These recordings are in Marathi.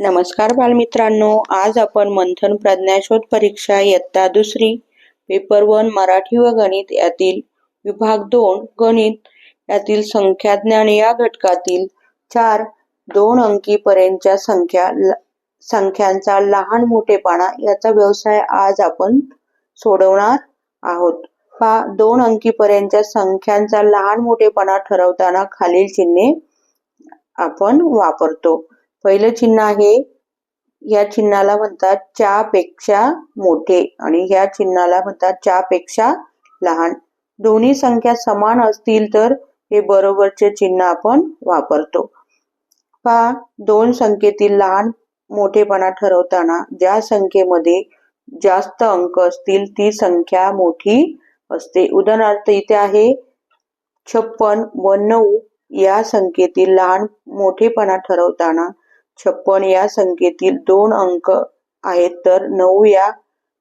नमस्कार बालमित्रांनो आज आपण मंथन प्रज्ञाशोध परीक्षा इयत्ता दुसरी पेपर वन मराठी व गणित यातील विभाग दोन गणित यातील संख्याज्ञान या घटकातील चार दोन अंकी पर्यंतच्या संख्या संख्यांचा लहान मोठेपणा याचा व्यवसाय आज आपण सोडवणार आहोत. पा दोन अंकी पर्यंतच्या संख्यांचा लहान मोठेपणा ठरवताना खालील चिन्हे आपण वापरतो. पहिलं चिन्ह आहे या चिन्हाला म्हणतात च्यापेक्षा मोठे आणि ह्या चिन्हाला म्हणतात च्यापेक्षा लहान. दोन्ही संख्या समान असतील तर हे बरोबरचे चिन्ह आपण वापरतो. पहा दोन संख्येतील लहान मोठेपणा ठरवताना ज्या संख्येमध्ये जास्त अंक असतील ती संख्या मोठी असते. उदाहरणार्थ इथे आहे छप्पन व नऊ या संख्येतील लहान मोठेपणा ठरवताना छप्पन या संख्येतील दोन अंक आहेत तर नऊ या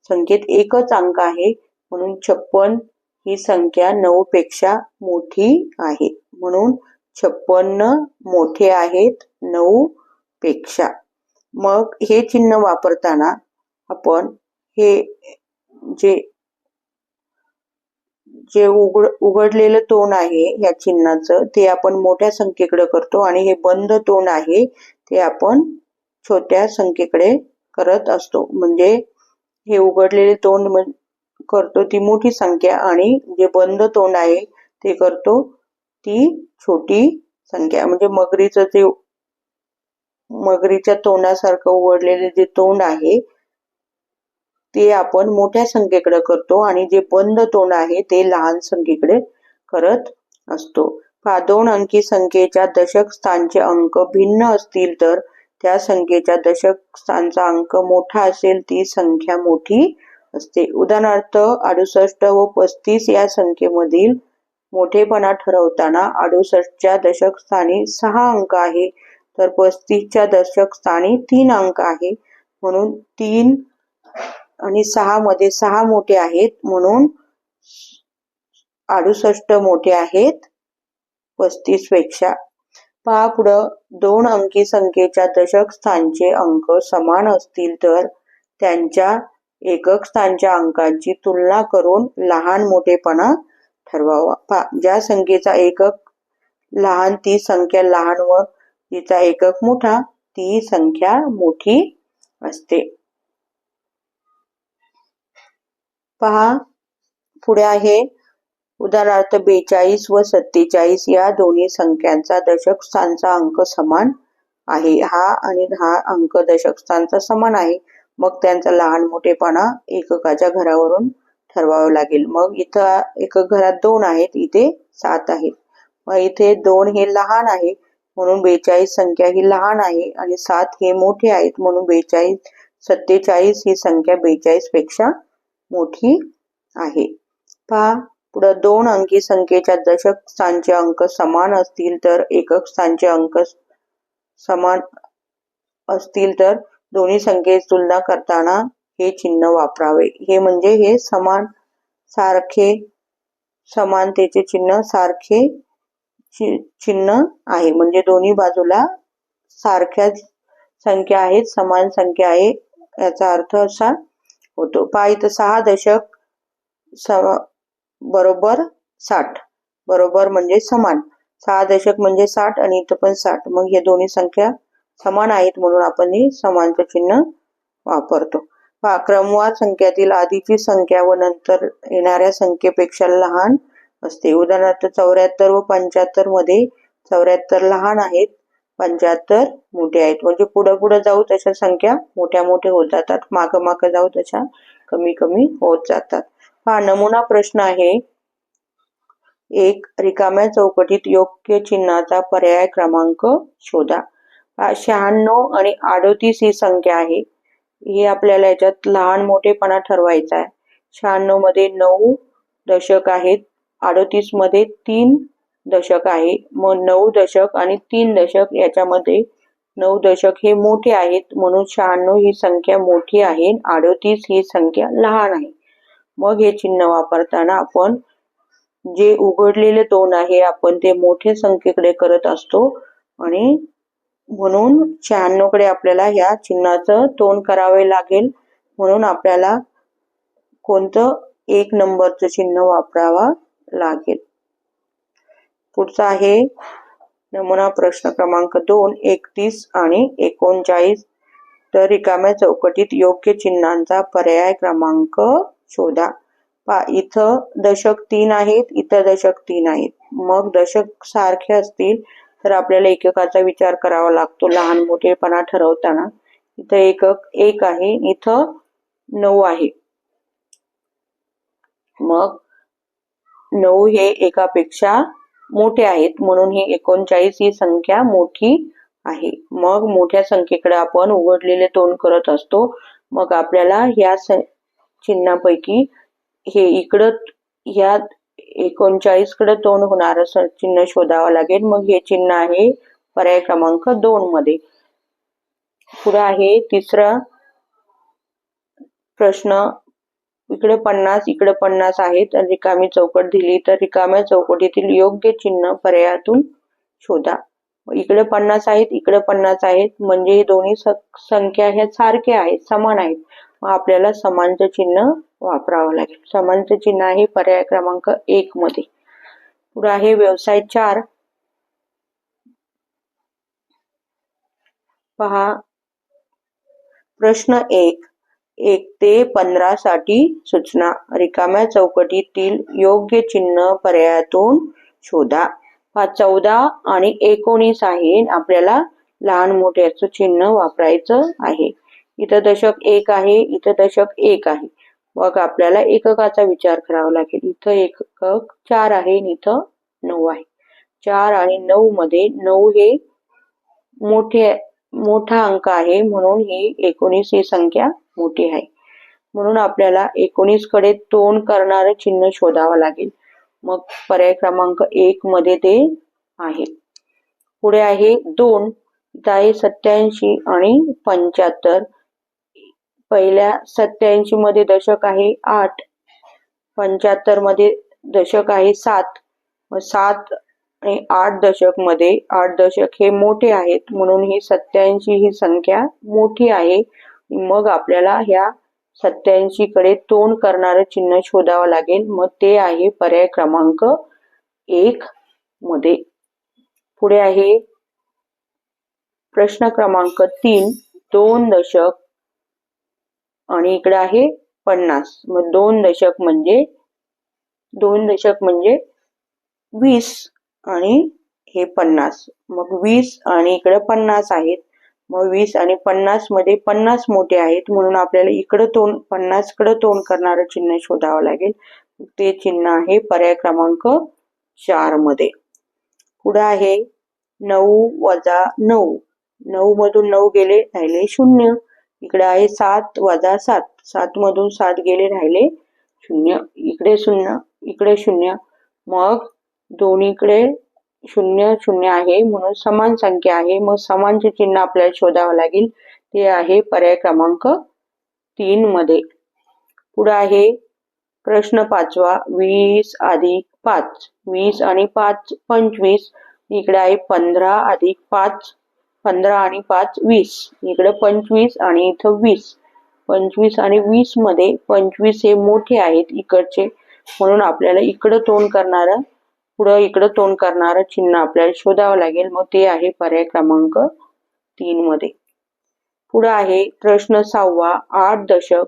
संख्येत एकच अंक आहे. म्हणून छप्पन ही संख्या नऊ पेक्षा मोठी आहे. म्हणून छप्पन्न मोठे आहेत नऊ पेक्षा. मग हे चिन्ह वापरताना आपण हे जे जे उघड उघडलेलं तोंड आहे या चिन्हाचं ते आपण मोठ्या संख्येकडे करतो आणि हे बंद तोंड आहे. ते आपण छोट्या संख्येकडे करत असतो. म्हणजे हे उघडलेले तोंड करतो ती मोठी संख्या आणि जे बंद तोंड आहे ते करतो ती छोटी संख्या. म्हणजे मगरीचं जे मगरीच्या तोंडासारखं उघडलेले जे तोंड आहे ते आपण मोठ्या संख्येकडे करतो आणि जे बंद तोंड आहे ते लहान संख्येकडे करत असतो. पहा दोन अंकी संख्येच्या दशक स्थानचे अंक भिन्न असतील तर त्या संख्येच्या दशक स्थानचा अंक मोठा असेल ती संख्या मोठी असते. उदाहरणार्थ अडुसष्ट व पस्तीस या संख्येमधील मोठेपणा ठरवताना अडुसष्टच्या दशक स्थानी सहा अंक आहे तर पस्तीसच्या दशक स्थानी तीन अंक आहे. म्हणून तीन आणि सहा मध्ये सहा मोठे आहेत म्हणून अडुसष्ट मोठे आहेत. पस्तीसपेक्षा. पहा पुढं. दोन अंकी संख्येच्या दशक स्थानचे अंक समान असतील तर त्यांच्या एकक स्थानच्या अंकांची तुलना करून लहान मोठेपणा ठरवावा. पहा ज्या संख्येचा एकक लहान ती संख्या लहान व तिचा एकक मोठा ती संख्या मोठी असते. पहा पुढे आहे. उदाहरणार्थ बेचाळीस व सत्तेचाळीस या दोन्ही संख्यांचा दशकस्थानचा अंक समान आहे. हा आणि हा अंक दशकस्थानचा समान आहे. मग त्यांचा लहान मोठेपणा एककाच्या घरावरून ठरवावं लागेल. मग इथं एक घरात दोन आहेत इथे सात आहेत. मग इथे दोन हे लहान आहे म्हणून बेचाळीस संख्या ही लहान आहे आणि सात हे मोठे आहेत म्हणून बेचाळीस सत्तेचाळीस ही संख्या बेचाळीसपेक्षा मोठी आहे. पहा पुढं दोन अंकी संख्येच्या दशक स्थानचे अंक समान असतील तर एकक स्थानचे अंक समान असतील तर दोन्ही संख्येची तुलना करताना हे चिन्ह वापरावे. हे म्हणजे हे समान सारखे समानतेचे चिन्ह सारखे चि- चिन्ह आहे. म्हणजे दोन्ही बाजूला सारख्या संख्या आहेत समान संख्या आहे याचा अर्थ असा होतो. पहा इथं सहा दशक बरोबर साठ. बरोबर म्हणजे समान. सहा दशक म्हणजे साठ आणि इथं पण साठ. मग हे दोन्ही संख्या समान आहेत म्हणून आपण हे समानचं चिन्ह वापरतो. पहा क्रमवार संख्यातील आधीची संख्या व नंतर येणाऱ्या संख्येपेक्षा लहान असते. उदाहरणार्थ चौऱ्याहत्तर व पंच्याहत्तरमध्ये चौऱ्याहत्तर लहान आहेत पंच्याहत्तर मोठे आहेत. म्हणजे पुढे पुढे जाऊ तशा संख्या मोठ्या मोठ्या होत जातात. मागं मागं जाऊ तशा कमी कमी होत जातात. हा नमुना प्रश्न आहे. एक रिकाम्या चौकटीत योग्य चिन्हाचा पर्याय क्रमांक शोधा. हा शहाण्णव आणि अडोतीस ही संख्या आहे. हे आपल्याला याच्यात लहान मोठेपणा ठरवायचा आहे. शहाण्णवमध्ये नऊ दशक आहेत. अडोतीसमध्ये तीन दशक आहे. मग नऊ दशक आणि तीन दशक याच्यामध्ये नऊ दशक हे मोठे आहेत. म्हणून शहाण्णव ही संख्या मोठी आहे अडोतीस ही संख्या लहान आहे. मग हे चिन्ह वापरताना आपण जे उघडलेले तोंड आहे आपण ते मोठ्या संख्येकडे करत असतो. आणि म्हणून शहाण्णवकडे आपल्याला ह्या चिन्हाचं तोंड करावे लागेल. म्हणून आपल्याला कोणतं एक नंबरचं चिन्ह वापरावा लागेल. पुढचा आहे नमुना प्रश्न क्रमांक दोन एकतीस आणि एकोणचाळीस. तर रिकाम्या चौकटीत योग्य चिन्हांचा पर्याय क्रमांक शोधा. पा इथं दशक तीन आहेत इथं दशक तीन आहेत. मग दशक सारखे असतील तर आपल्याला एककाचा विचार करावा लागतो लहान मोठेपणा ठरवताना. इथं एकक एक आहे इथं नऊ आहे. मग नऊ हे एकापेक्षा मोठे आहेत म्हणून ही एकोणचाळीस ही संख्या मोठी आहे. मग मोठ्या संख्येकडे आपण उघडलेले तोंड करत असतो. मग आपल्याला ह्या चिन्हापैकी हे इकडं ह्या एकोणचाळीसकडे तोंड होणार असं चिन्ह शोधावं लागेल. मग हे चिन्ह आहे पर्याय क्रमांक दोन मध्ये. पुढे आहे तिसरा प्रश्न. इकडे पन्नास इकडे पन्नास आहेत. आणि रिकामी चौकट दिली तर रिकाम्या चौकटीतील योग्य चिन्ह पर्यायातून शोधा. इकडे पन्नास आहेत इकडे पन्नास आहेत. म्हणजे हे दोन्ही संख्या ह्या सारख्या आहेत समान आहेत. मग आपल्याला समानचं चिन्ह वापरावं लागेल. समानचं चिन्ह आहे पर्याय क्रमांक एक मध्ये. पुढे आहे व्यवसाय चार. पहा. प्रश्न एक. एक ते पंधरा साठी सूचना. रिकाम्या चौकटीतील योग्य चिन्ह पर्यायातून शोधा. हा चौदा आणि एकोणीस आहे. आपल्याला लहान मोठ्याचं चिन्ह वापरायचं आहे. इथं दशक एक आहे इथं दशक एक आहे. मग आपल्याला एककाचा विचार करावा लागेल. इथं एकक चार आहे आणि इथं नऊ आहे. चार आणि नऊ मध्ये नऊ हे मोठे मोठा अंक आहे म्हणून ही एकोणीस ही संख्या मोठी आहे. म्हणून आपल्याला एकोणीसकडे तोंड करणारं चिन्ह शोधावं लागेल. मग पर्याय क्रमांक एक मध्ये ते आहे. पुढे आहे दोन इथं आहे सत्याऐंशी आणि पंच्याहत्तर. पहिल्या सत्याऐंशी मध्ये दशक आहे आठ पंच्याहत्तरमध्ये दशक आहे सात. सात आणि आठ दशकमध्ये आठ दशक हे मोठे आहेत. म्हणून ही सत्याऐंशी ही संख्या मोठी आहे. मग आपल्याला ह्या सत्याऐंशी कडे तोंड करणारं चिन्ह शोधावं लागेल. मग ते आहे पर्याय क्रमांक एक मध्ये. पुढे आहे प्रश्न क्रमांक तीन. दोन दशक आणि इकडे आहे पन्नास. मग दोन दशक म्हणजे दोन दशक म्हणजे वीस आणि हे पन्नास. मग वीस आणि इकडे पन्नास आहेत. मग वीस आणि पन्नासमध्ये पन्नास मोठे आहेत म्हणून आपल्याला इकडं तोंड पन्नासकडे तोंड करणारं चिन्ह शोधावं लागेल. ते चिन्ह आहे पर्याय क्रमांक चारमध्ये. पुढे आहे नऊ वजा नऊ. नऊ मधून नऊ गेले राहिले शून्य. इकडे आहे सात वजा सात. सात मधून सात गेले राहिले शून्य. इकडे शून्य इकडे शून्य. मग दोन्हीकडे शून्य शून्य आहे म्हणून समान संख्या आहे. मग समानचे चिन्ह आपल्याला शोधावं लागेल. ते आहे पर्याय क्रमांक तीन मध्ये. पुढे आहे प्रश्न पाचवा. वीस अधिक पाच. वीस आणि पाच पंचवीस. इकडे आहे पंधरा अधिक पाच. पंधरा आणि पाच वीस. इकडे पंचवीस आणि इथं वीस. पंचवीस आणि वीसमध्ये पंचवीस हे मोठे आहेत इकडचे. म्हणून आपल्याला इकडं तोंड करणारं पुढं इकडं तोंड करणारं चिन्ह आपल्याला शोधावं लागेल. मग ते आहे पर्याय क्रमांक तीन मध्ये. पुढं आहे प्रश्न सहावा आठ दशक.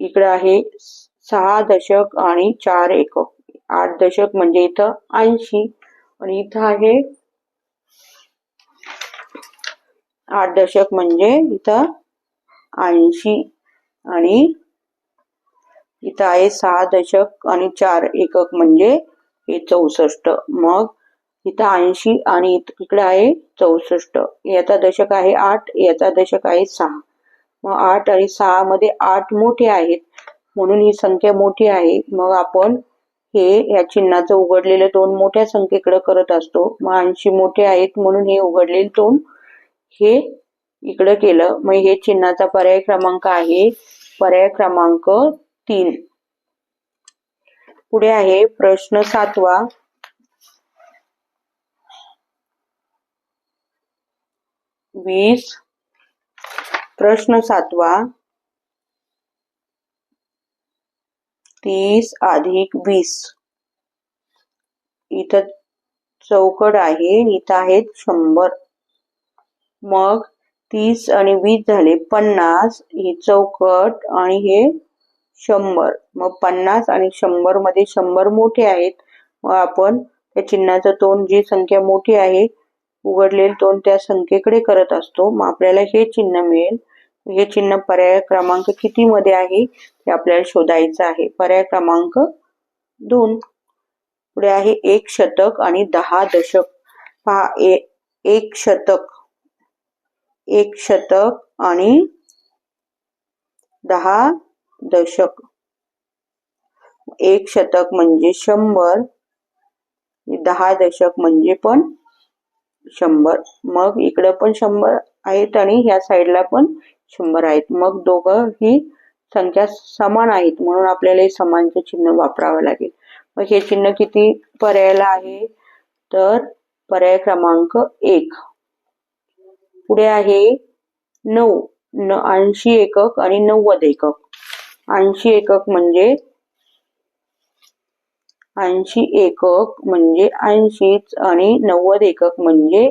इकडं आहे सहा दशक आणि चार एकक. आठ दशक म्हणजे इथं ऐंशी आणि इथं आहे आठ दशक म्हणजे इथं ऐंशी आणि इथं आहे सहा दशक आणि चार एकक म्हणजे हे चौसष्ट. मग इथं ऐंशी आणि इथ- इकडे आहे चौसष्ट. याचा दशक आहे आठ याचा दशक आहे सहा. मग आठ आणि सहा मध्ये आठ मोठे आहेत म्हणून ही संख्या मोठी आहे. मग आपण हे या चिन्हाचं उघडलेलं दोन मोठ्या संख्येकडे करत असतो. मग ऐंशी मोठे आहेत म्हणून हे उघडलेले दोन हे इकडे केलं. मग हे चिन्हाचा पर्याय क्रमांक आहे. पर्याय क्रमांक तीन. पुढे आहे प्रश्न सातवा. वीस. प्रश्न सातवा. तीस अधिक वीस. इथं चौकड आहे. इथं आहेत शंभर. मग तीस आणि वीस झाले पन्नास हे चौकट आणि हे शंभर. मग पन्नास आणि शंभरमध्ये शंभर मोठे आहेत. मग आपण त्या चिन्हाचं तोंड जी संख्या मोठी आहे उघडलेलं तोंड त्या संख्येकडे करत असतो. मग आपल्याला हे चिन्ह मिळेल. हे चिन्ह पर्याय क्रमांक किती मध्ये आहे ते आपल्याला शोधायचं आहे. पर्याय क्रमांक दोन. पुढे आहे एक शतक आणि दहा दशक. पहा ए- एक शतक. एक शतक आणि दहा दशक. एक शतक म्हणजे शंभर दहा दशक म्हणजे पण शंभर. मग इकडे पण शंभर आहेत आणि ह्या साईडला पण शंभर आहेत. मग दोघं ही संख्या समान आहेत म्हणून आपल्याला हे समानचं चिन्ह वापरावं लागेल. मग हे चिन्ह किती पर्यायाला आहे? तर पर्याय क्रमांक एक. पुढे आहे नऊ न ऐंशी एकक आणि नव्वद एकक. ऐंशी एकक म्हणजे ऐंशी एकक म्हणजे ऐंशीच आणि नव्वद एकक म्हणजे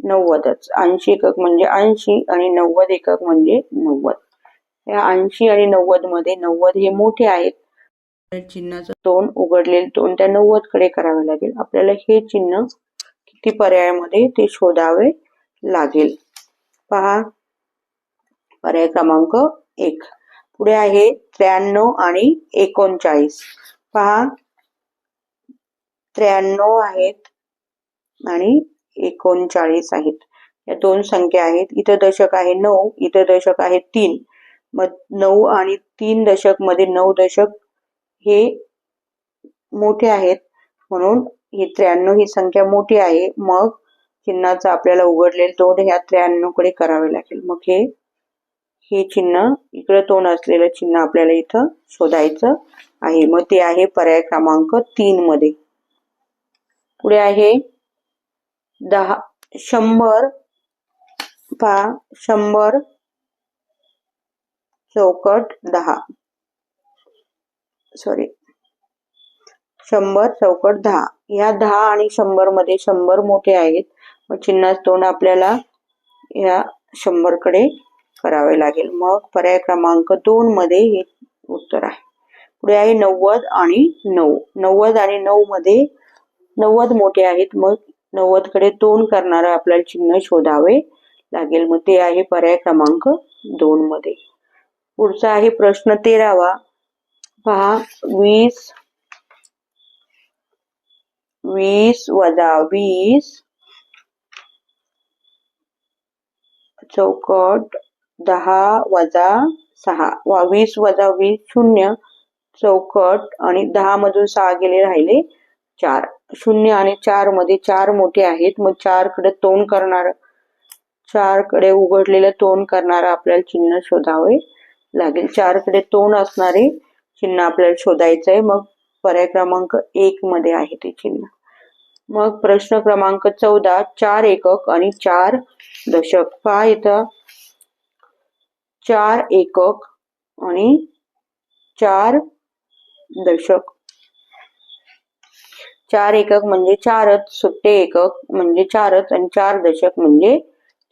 नव्वदच. ऐंशी एकक म्हणजे ऐंशी आणि नव्वद एकक म्हणजे नव्वद. या ऐंशी आणि नव्वदमध्ये नव्वद हे मोठे आहेत. चिन्हाचं तोंड उघडलेले तोंड त्या नव्वदकडे करावे लागेल. आपल्याला हे चिन्ह किती पर्यायामध्ये ते शोधावे लागेल. पहा. पर्याय क्रमांक एक. पुढे आहे त्र्याण्णव आणि एकोणचाळीस. पहा. त्र्याण्णव आहेत आणि एकोणचाळीस आहेत. या दोन संख्या आहेत. इथं दशक आहे नऊ इथं दशक आहे तीन. मग नऊ आणि तीन दशकमध्ये नऊ दशक हे मोठे आहेत. म्हणून ही त्र्याण्णव ही संख्या मोठी आहे. मग चिन्हाचं आपल्याला उघडलेलं तोंड ह्या त्र्याण्णवकडे करावे लागेल. मग हे हे चिन्ह इकडे तोंड असलेलं चिन्ह आपल्याला इथं शोधायचं आहे. मग ते आहे पर्याय क्रमांक तीन मध्ये. पुढे आहे दहा शंभर पा शंभर चौकट दहा. सॉरी शंभर चौकट दहा. ह्या दहा आणि शंभरमध्ये शंभर मोठे आहेत. व चिन्हाचं तोंड आपल्याला ह्या शंभरकडे करावे लागेल. मग पर्याय क्रमांक दोन मध्ये हे उत्तर आहे. पुढे आहे नव्वद आणि नऊ. नव्वद आणि नऊ मध्ये नव्वद मोठे आहेत. मग नव्वदकडे तोंड करणारं आपल्याला चिन्ह शोधावे लागेल. मग ते आहे पर्याय क्रमांक दोन मध्ये. पुढचा आहे प्रश्न तेरावा. पहा वीस वीस वजा वीस चौकट दहा वजा सहा. वा वीस वजा वीस शून्य चौकट आणि दहा मधून सहा गेले राहिले चार. शून्य आणि चारमध्ये चार मोठे आहेत. मग चारकडे तोंड करणार चारकडे उघडलेलं तोंड करणारा आपल्याला चिन्ह शोधावे लागेल. चारकडे तोंड असणारे चिन्ह आपल्याला शोधायचं आहे. मग पर्याय क्रमांक एक मध्ये आहे ते चिन्ह. मग प्रश्न क्रमांक चौदा चार एकक आणि चार दशक. पहा इथं. चार एकक आणि चार दशक. चार एकक म्हणजे चारच. सुट्टे एकक म्हणजे चारच आणि चार दशक म्हणजे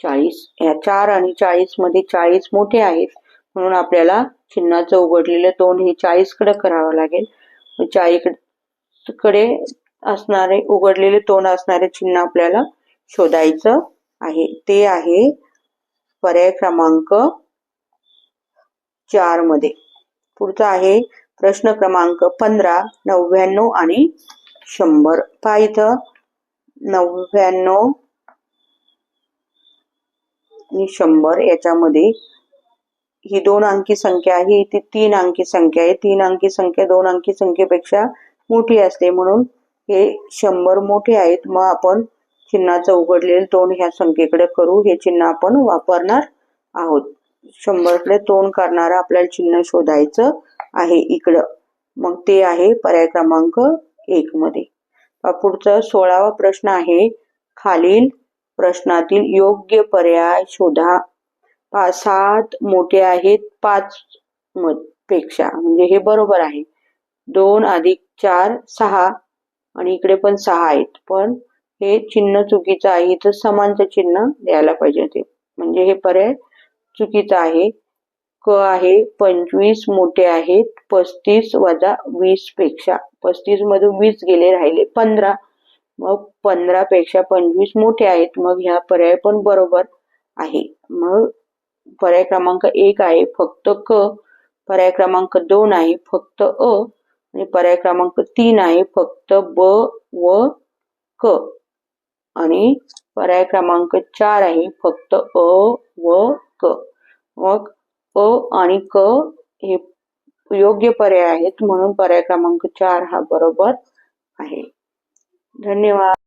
चाळीस. या चार आणि चाळीसमध्ये चाळीस मोठे आहेत. म्हणून आपल्याला चिन्हाचं उघडलेलं तोंड हे चाळीसकडे करावं लागेल. चाळीकडे कडे असणारे उघडलेले तोंड असणारे चिन्ह आपल्याला शोधायचं आहे. ते आहे पर्याय क्रमांक चारमध्ये. पुढचा आहे प्रश्न क्रमांक पंधरा नव्याण्णव आणि शंभर. पहा इथं. नव्याण्णव आणि शंभर याच्यामध्ये ही दोन अंकी संख्या आहे ती तीन अंकी संख्या आहे. तीन अंकी संख्या दोन अंकी संख्येपेक्षा मोठी असते म्हणून हे शंभर मोठे आहेत. मग आपण चिन्हाचं उघडलेलं तोंड ह्या संख्येकडे करू. हे चिन्ह आपण वापरणार आहोत. शंभरकडे तोंड करणारं आपल्याला चिन्ह शोधायचं आहे इकडं. मग ते आहे पर्याय क्रमांक एक मध्ये. पुढचा सोळावा प्रश्न आहे. खालील प्रश्नातील योग्य पर्याय शोधा. सात मोठे आहेत पाच म- पेक्षा. म्हणजे हे बरोबर आहे. दोन अधिक चार सहा. आणि इकडे पण सहा आहेत. पण हे चिन्ह चुकीचं आहे. इथं समानचं चिन्ह द्यायला पाहिजे ते म्हणजे हे पर्याय चुकीचं आहे. क आहे पंचवीस मोठे आहेत पस्तीस वजा वीसपेक्षा. पस्तीस मधून वीस गेले राहिले पंधरा. मग पंधरा पेक्षा पंचवीस मोठे आहेत. मग ह्या पर्याय पण बरोबर आहे. मग पर्याय क्रमांक एक आहे फक्त क. पर्याय क्रमांक दोन आहे फक्त अ. आणि पर्याय क्रमांक तीन आहे फक्त ब व क. आणि पर्याय क्रमांक चार आहे फक्त अ व क. मग अ आणि क हे योग्य पर्याय आहेत म्हणून पर्याय क्रमांक चार हा बरोबर आहे. धन्यवाद.